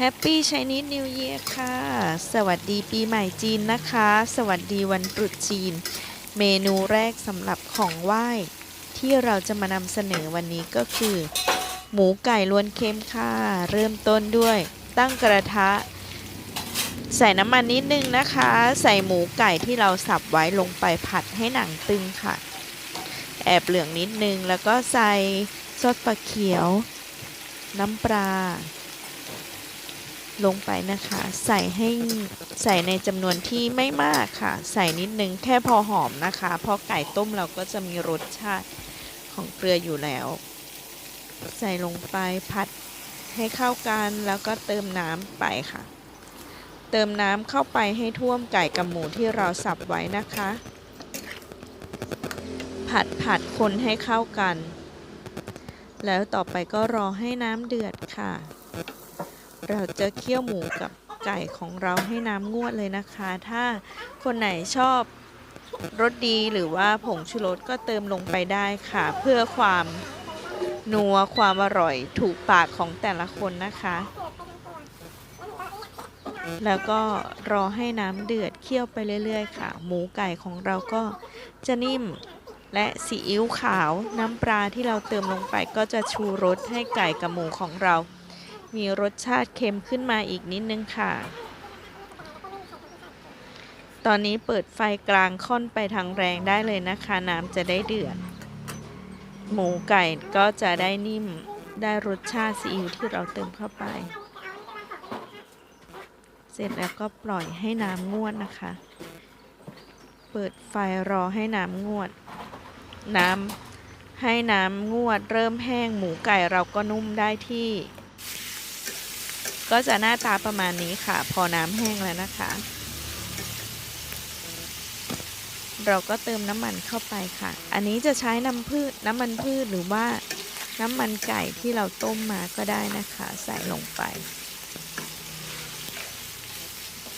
แฮปปี้ช i นิ e นิวเยียค่ะ สวัสดีปีใหม่จีนนะคะ สวัสดีวันตรุษจีน เมนูแรกสำหรับของไหว้ ที่เราจะมานำเสนอวันนี้ก็คือ หมูไก่ล้วนเค็มค่ะ เริ่มต้นด้วย ตั้งกระทะ ใส่น้ำมันนิดนึงนะคะ ใส่หมูไก่ที่เราสับไว้ลงไปผัดให้หนังตึงค่ะ แอบเหลืองนิดนึงแล้วก็ใส่ซอสปลาเขียว น้ำปลา ลงไปนะคะ ใส่ให้ใส่ในจำนวนที่ไม่มากค่ะ ใส่นิดนึงแค่พอหอมนะคะ เพราะไก่ต้มเราก็จะมีรสชาติของเกลืออยู่แล้ว ใส่ลงไปผัดให้เข้ากันแล้วก็เติมน้ำไปค่ะ เติมน้ำเข้าไปให้ท่วมไก่กับหมูที่เราสับไว้นะคะ ผัดผัดคนให้เข้ากัน แล้วต่อไปก็รอให้น้ำเดือดค่ะ เราจะเคี่ยวหมูกับไก่ของเราให้น้ำงวดเลยนะคะ ถ้าคนไหนชอบรสดีหรือว่าผงชูรสก็เติมลงไปได้ค่ะ เพื่อความนัวความอร่อยถูกปากของแต่ละคนนะคะ แล้วก็รอให้น้ำเดือดเคี่ยวไปเรื่อยๆ ค่ะ หมูไก่ของเราก็จะนิ่มและซีอิ๊วขาวน้ำปลาที่เราเติมลงไปก็จะชูรสให้ไก่กับหมูของเรา มีรสชาติเค็มขึ้นมาอีกนิดนึงค่ะ ตอนนี้เปิดไฟกลางค่อนไปทางแรงได้เลยนะคะ น้ำจะได้เดือด หมูไก่ก็จะได้นิ่มได้รสชาติซีอิ๊วที่เราเติมเข้าไป เสร็จแล้วก็ปล่อยให้น้ำงวดนะคะ เปิดไฟรอให้น้ำงวด น้ำให้น้ำงวดเริ่มแห้งหมูไก่เราก็นุ่มได้ที่ ก็จะหน้าตาประมาณนี้ค่ะ พอน้ำแห้งแล้วนะคะ เราก็เติมน้ำมันเข้าไปค่ะ อันนี้จะใช้น้ำพืชน้ำมันพืชหรือว่าน้ำมันไก่ที่เราต้มมาก็ได้นะคะ ใส่ลงไป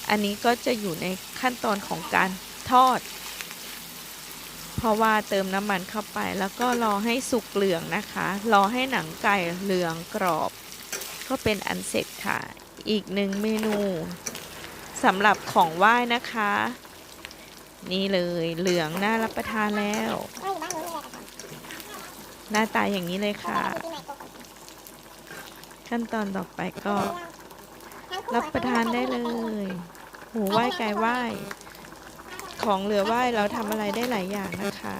อันนี้ก็จะอยู่ในขั้นตอนของการทอด เพราะว่าเติมน้ำมันเข้าไปแล้วก็รอให้สุกเหลืองนะคะ รอให้หนังไก่เหลืองกรอบ ก็เป็นอันเสร็จค่ะ อีกหนึ่งเมนูสำหรับของไหว้นะคะ นี่เลยเหลืองน่ารับประทานแล้ว หน้าตาอย่างนี้เลยค่ะ ขั้นตอนต่อไปก็ รับประทานได้เลยหมูไหว้ไก่ไหว้ของเหลือไหว้เราทำอะไรได้หลายอย่างนะคะ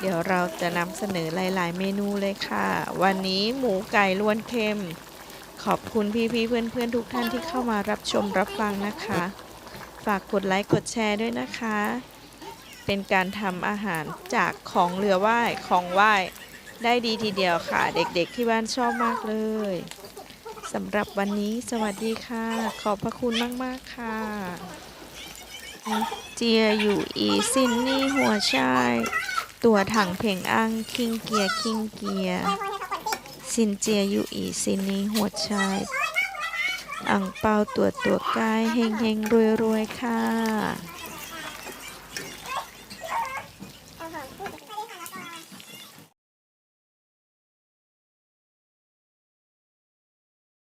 เดี๋ยวเราจะนำเสนอหลาย ๆ เมนูเลยค่ะ วันนี้หมูไก่ล้วนเค็ม ขอบคุณพี่ๆเพื่อนๆทุกท่านที่เข้ามารับชมรับฟังนะคะ ฝากกดไลค์กดแชร์ด้วยนะคะ เป็นการทำอาหารจากของเหลือไหว้ของไหว้ได้ดีทีเดียวค่ะ เด็กๆที่บ้านชอบมากเลยสำหรับวันนี้สวัสดีค่ะ ขอบพระคุณมากๆค่ะเจียอยู่อีซินนี่หัวชาย ตัวถังเพ่งอังคิงเกียคิงเกีย สินเจียอยู่อีซินนี้หัวชายอังเปาตัวตัวกายเฮงเฮงรวยรวยค่ะ